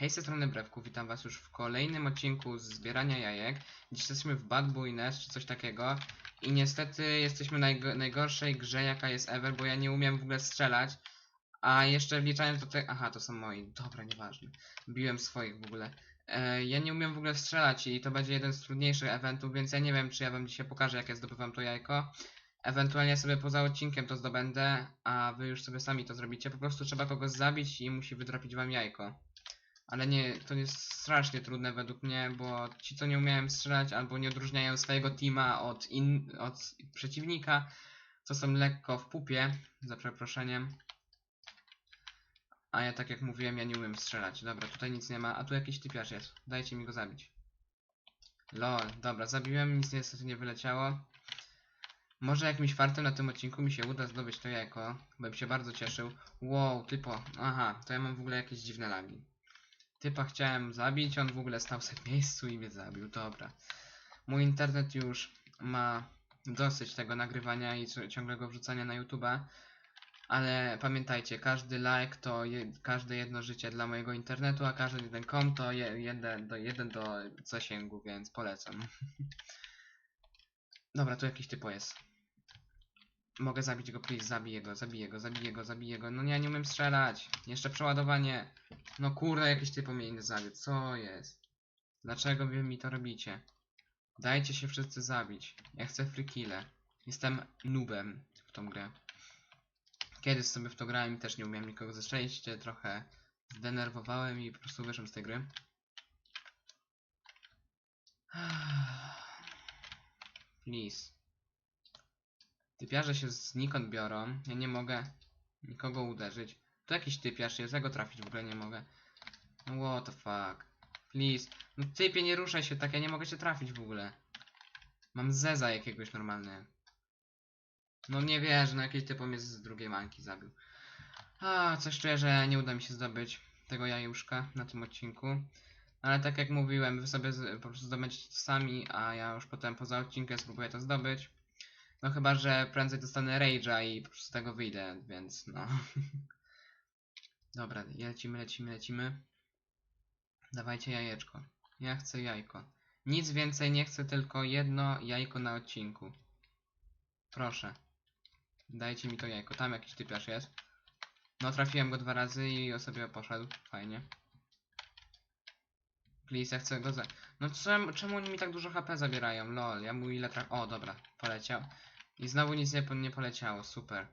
Hej, z tej strony Brewku, witam was już w kolejnym odcinku z zbierania jajek. Dziś jesteśmy w Bad Boy Nest, czy coś takiego. I niestety jesteśmy w najgo najgorszej grze, jaka jest ever, bo ja nie umiem w ogóle strzelać. A jeszcze wliczając do tego... Aha, to są moi. Dobra, nieważne. Biłem swoich w ogóle. E, ja nie umiem w ogóle strzelać i to będzie jeden z trudniejszych eventów, więc ja nie wiem, czy ja wam dzisiaj pokażę, jak ja zdobywam to jajko. Ewentualnie sobie poza odcinkiem to zdobędę, a wy już sobie sami to zrobicie. Po prostu trzeba kogoś zabić i musi wytropić wam jajko. Ale nie, to jest strasznie trudne według mnie, bo ci, co nie umieją strzelać albo nie odróżniają swojego teama od, in, od przeciwnika, to są lekko w pupie, za przeproszeniem. A ja tak jak mówiłem, ja nie umiem strzelać. Dobra, tutaj nic nie ma, a tu jakiś typiarz jest. Dajcie mi go zabić. Lol, dobra, zabiłem, nic niestety nie wyleciało. Może jakimś fartem na tym odcinku mi się uda zdobyć to jajko, bym się bardzo cieszył. Wow, typo, aha, to ja mam w ogóle jakieś dziwne lagi. Typa chciałem zabić, on w ogóle stał sobie w miejscu i mnie zabił. Dobra. Mój internet już ma dosyć tego nagrywania i ci- ciągłego wrzucania na YouTube'a. Ale pamiętajcie, każdy like to je, każde jedno życie dla mojego internetu, a każdy jeden kom to je, jeden, do, jeden do zasięgu, więc polecam. Dobra, tu jakiś typo jest. Mogę zabić go, please, zabiję go, zabiję go, zabiję go, zabiję go. No nie, nie umiem strzelać. Jeszcze przeładowanie. No kurde, jakiś typ mnie inny. Co jest? Dlaczego wy mi to robicie? Dajcie się wszyscy zabić. Ja chcę free kille. Jestem noobem w tą grę. Kiedyś sobie w to grałem i też nie umiałem nikogo zestrzelić. Trochę zdenerwowałem i po prostu wyszłem z tej gry. Please. Typiarze się znikąd biorą. Ja nie mogę nikogo uderzyć. Tu jakiś typiarz jest, ja go trafić w ogóle nie mogę. No what the fuck. Please. No typie, nie ruszaj się tak, ja nie mogę się trafić w ogóle. Mam zeza jakiegoś normalnie. No nie wierzę, no jakiś typ mnie z drugiej manki zabił. A, coś czuję, że nie uda mi się zdobyć tego jajuszka na tym odcinku. Ale tak jak mówiłem, wy sobie po prostu zdobędziecie to sami, a ja już potem poza odcinkiem spróbuję to zdobyć. No chyba, że prędzej dostanę rage'a i po prostu z tego wyjdę, więc no. Dobra, lecimy, lecimy, lecimy. Dawajcie jajeczko. Ja chcę jajko. Nic więcej nie chcę, tylko jedno jajko na odcinku. Proszę. Dajcie mi to jajko. Tam jakiś typiarz jest. No trafiłem go dwa razy i on sobie poszedł. Fajnie. Please, ja chcę go za... No czemu, czemu oni mi tak dużo HP zabierają? Lol, ja mu ile traf... O, dobra, poleciał. I znowu nic nie, nie poleciało, super.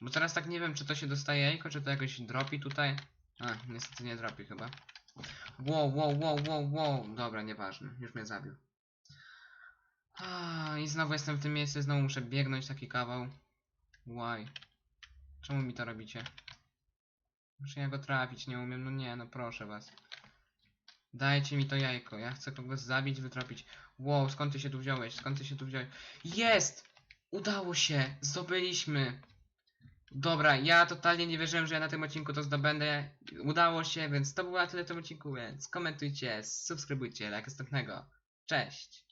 Bo teraz tak nie wiem, czy to się dostaje jajko, czy to jakoś dropi tutaj. A, niestety nie dropi chyba. Wow, wow, wow, wow, wow. Dobra, nieważne, już mnie zabił. A, I znowu jestem w tym miejscu, znowu muszę biegnąć taki kawał. Why? Czemu mi to robicie? Muszę ja go trafić, nie umiem, no nie, no proszę was. Dajcie mi to jajko, ja chcę kogoś zabić, wytropić. Wow, skąd ty się tu wziąłeś? Skąd ty się tu wziąłeś? Jest! Udało się! Zdobyliśmy! Dobra, ja totalnie nie wierzyłem, że ja na tym odcinku to zdobędę. Udało się, więc to było na tyle w tym odcinku, więc komentujcie, subskrybujcie, like następnego. Cześć!